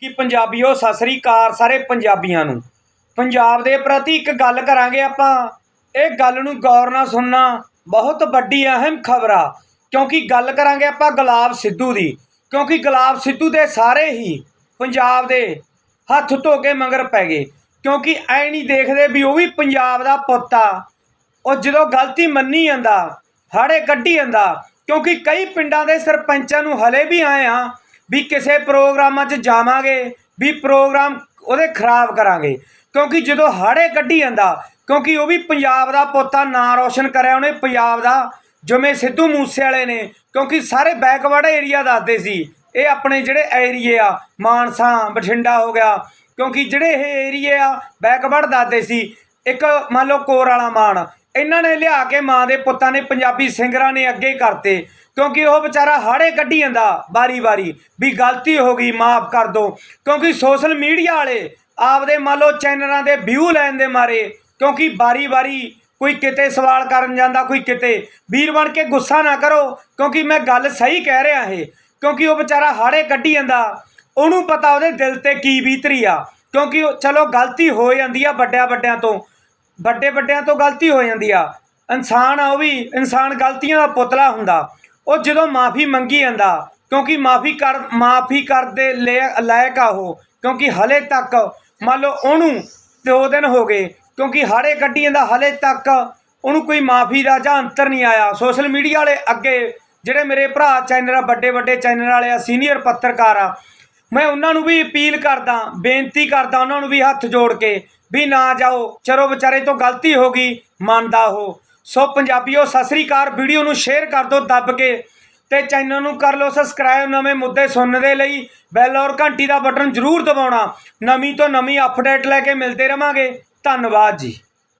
ਕਿ ਪੰਜਾਬੀਓ, ਸਤਿ ਸ੍ਰੀ ਅਕਾਲ ਸਾਰੇ ਪੰਜਾਬੀਆਂ ਨੂੰ। ਪੰਜਾਬ ਦੇ ਪ੍ਰਤੀ ਇੱਕ ਗੱਲ ਕਰਾਂਗੇ ਆਪਾਂ। ਇਹ ਗੱਲ ਨੂੰ ਗੌਰ ਨਾਲ ਸੁਣਨਾ ਬਹੁਤ ਵੱਡੀ ਅਹਿਮ ਖਬਰ ਆ। ਕਿਉਂਕਿ ਗੱਲ ਕਰਾਂਗੇ ਆਪਾਂ ਗੁਲਾਬ ਸਿੱਧੂ ਦੀ। ਕਿਉਂਕਿ ਗੁਲਾਬ ਸਿੱਧੂ ਦੇ ਸਾਰੇ ਹੀ ਪੰਜਾਬ ਦੇ ਹੱਥ ਧੋ ਕੇ ਮੰਗਰ ਪੈ ਗਏ। ਕਿਉਂਕਿ ਐ ਨਹੀਂ ਦੇਖਦੇ ਵੀ ਉਹ ਵੀ ਪੰਜਾਬ ਦਾ ਪੁੱਤ ਆ। ਉਹ ਜਦੋਂ ਗਲਤੀ ਮੰਨੀ ਜਾਂਦਾ, ਹਾੜੇ ਕੱਢੀ ਜਾਂਦਾ, ਕਿਉਂਕਿ ਕਈ ਪਿੰਡਾਂ ਦੇ ਸਰਪੰਚਾਂ ਨੂੰ ਹਲੇ ਵੀ ਆਏ ਆ ਵੀ ਕਿਸੇ ਪ੍ਰੋਗਰਾਮਾਂ 'ਚ ਜਾਵਾਂਗੇ, ਵੀ ਪ੍ਰੋਗਰਾਮ ਉਹਦੇ ਖਰਾਬ ਕਰਾਂਗੇ। ਕਿਉਂਕਿ ਜਦੋਂ ਹਾੜੇ ਕੱਢੀ ਜਾਂਦਾ, ਕਿਉਂਕਿ ਉਹ ਵੀ ਪੰਜਾਬ ਦਾ ਪੋਤਾ ਨਾਂ ਰੋਸ਼ਨ ਕਰਿਆ ਉਹਨੇ ਪੰਜਾਬ ਦਾ, ਜਿਵੇਂ ਸਿੱਧੂ ਮੂਸੇ ਵਾਲੇ ਨੇ, ਕਿਉਂਕਿ ਸਾਰੇ ਬੈਕਵਰਡ ਏਰੀਆ ਦੱਸਦੇ ਸੀ, ਇਹ ਆਪਣੇ ਜਿਹੜੇ ਏਰੀਏ ਆ, ਮਾਨਸਾ, ਬਠਿੰਡਾ ਹੋ ਗਿਆ, ਕਿਉਂਕਿ ਜਿਹੜੇ ਇਹ ਏਰੀਏ ਆ, ਬੈਕਵਰਡ ਦੱਸਦੇ ਸੀ, ਇੱਕ ਮੰਨ ਲਓ ਕੋਰ ਵਾਲਾ ਮਾਨ ਇਹਨਾਂ ਨੇ ਲਿਆ ਕੇ ਮਾਂ ਦੇ ਪੁੱਤਾਂ ਨੇ, ਪੰਜਾਬੀ ਸਿੰਗਰਾਂ ਨੇ ਅੱਗੇ ਕਰਤੇ, ਕਿਉਂਕਿ ਉਹ ਵਿਚਾਰਾ ਹਾੜੇ ਕੱਢੀ ਜਾਂਦਾ ਵਾਰੀ-ਵਾਰੀ ਵੀ ਗਲਤੀ ਹੋ ਗਈ, ਮਾਫ ਕਰ ਦਿਓ ਕਿਉਂਕਿ ਸੋਸ਼ਲ ਮੀਡੀਆ ਵਾਲੇ ਆਪਦੇ ਮੰਨ ਲਓ ਚੈਨਲਾਂ ਦੇ ਵਿਊ ਲੈਣ ਦੇ ਮਾਰੇ, ਕਿਉਂਕਿ ਵਾਰੀ-ਵਾਰੀ ਕੋਈ ਕਿਤੇ ਸਵਾਲ ਕਰਨ ਜਾਂਦਾ, ਕੋਈ ਕਿਤੇ। ਵੀਰ ਬਣ ਕੇ ਗੁੱਸਾ ਨਾ ਕਰੋ, ਕਿਉਂਕਿ ਮੈਂ ਗੱਲ ਸਹੀ ਕਹਿ ਰਿਹਾ ਇਹ, ਕਿਉਂਕਿ ਉਹ ਵਿਚਾਰਾ ਹਾੜੇ ਕੱਢੀ ਜਾਂਦਾ। ਉਹਨੂੰ ਪਤਾ ਉਹਦੇ ਦਿਲ ਤੇ ਕੀ ਬੀਤਰੀ ਆ, ਕਿਉਂਕਿ ਚਲੋ ਗਲਤੀ ਹੋ ਜਾਂਦੀ ਆ ਵੱਡਿਆਂ ਵੱਡਿਆਂ ਤੋਂ ਵੱਡੇ ਵੱਡਿਆਂ ਤੋਂ ਗਲਤੀ ਹੋ ਜਾਂਦੀ ਆ। ਇਨਸਾਨ ਆ, ਉਹ ਵੀ ਇਨਸਾਨ ਗਲਤੀਆਂ ਦਾ ਪੁਤਲਾ ਹੁੰਦਾ। ਉਹ ਜਦੋਂ ਮਾਫੀ ਮੰਗੀ ਜਾਂਦਾ, ਕਿਉਂਕਿ ਮਾਫੀ ਕਰ, ਮਾਫੀ ਕਰਦੇ ਲੈ- ਲਾਇਕ ਆ ਉਹ, ਕਿਉਂਕਿ ਹਲੇ ਤੱਕ ਮੰਨ ਲਓ ਉਹਨੂੰ ਦੋ ਦਿਨ ਹੋ ਗਏ, ਕਿਉਂਕਿ ਹਾੜੇ ਕੱਢੀ ਜਾਂਦਾ ਹਲੇ ਤੱਕ ਉਹਨੂੰ ਕੋਈ ਮਾਫੀ ਦਾ ਜਾਂ ਅੰਤਰ ਨਹੀਂ ਆਇਆ। ਸੋਸ਼ਲ ਮੀਡੀਆ ਵਾਲੇ ਅੱਗੇ ਜਿਹੜੇ ਮੇਰੇ ਭਰਾ ਚੈਨਲ ਆ, ਵੱਡੇ ਵੱਡੇ ਚੈਨਲ ਵਾਲੇ ਆ, ਸੀਨੀਅਰ ਪੱਤਰਕਾਰ ਆ, ਮੈਂ ਉਹਨਾਂ ਨੂੰ ਵੀ ਅਪੀਲ ਕਰਦਾ, ਬੇਨਤੀ ਕਰਦਾ ਉਹਨਾਂ ਨੂੰ ਵੀ ਹੱਥ ਜੋੜ ਕੇ ਵੀ ਨਾ ਜਾਓ। ਚਲੋ ਵਿਚਾਰੇ ਤੋਂ ਗਲਤੀ ਹੋ ਗਈ, ਮੰਨਦਾ ਉਹ। ਸੋ ਪੰਜਾਬੀਓ, ਸਤਿ ਸ੍ਰੀ ਅਕਾਲ। ਵੀਡੀਓ ਨੂੰ ਸ਼ੇਅਰ ਕਰ ਦਿਓ ਦੱਬ ਕੇ ਤੇ ਚੈਨਲ ਨੂੰ ਕਰ ਲਓ ਸਬਸਕ੍ਰਾਈਬ ਨਵੇਂ ਮੁੱਦੇ ਸੁਣਨ ਦੇ ਲਈ। ਬੈਲ ਔਰ ਘੰਟੀ ਦਾ ਬਟਨ ਜ਼ਰੂਰ ਦਬਾਉਣਾ। ਨਵੀਂ ਤੋਂ ਨਵੀਂ ਅਪਡੇਟ ਲੈ ਕੇ ਮਿਲਦੇ ਰਵਾਂਗੇ। ਧੰਨਵਾਦ ਜੀ।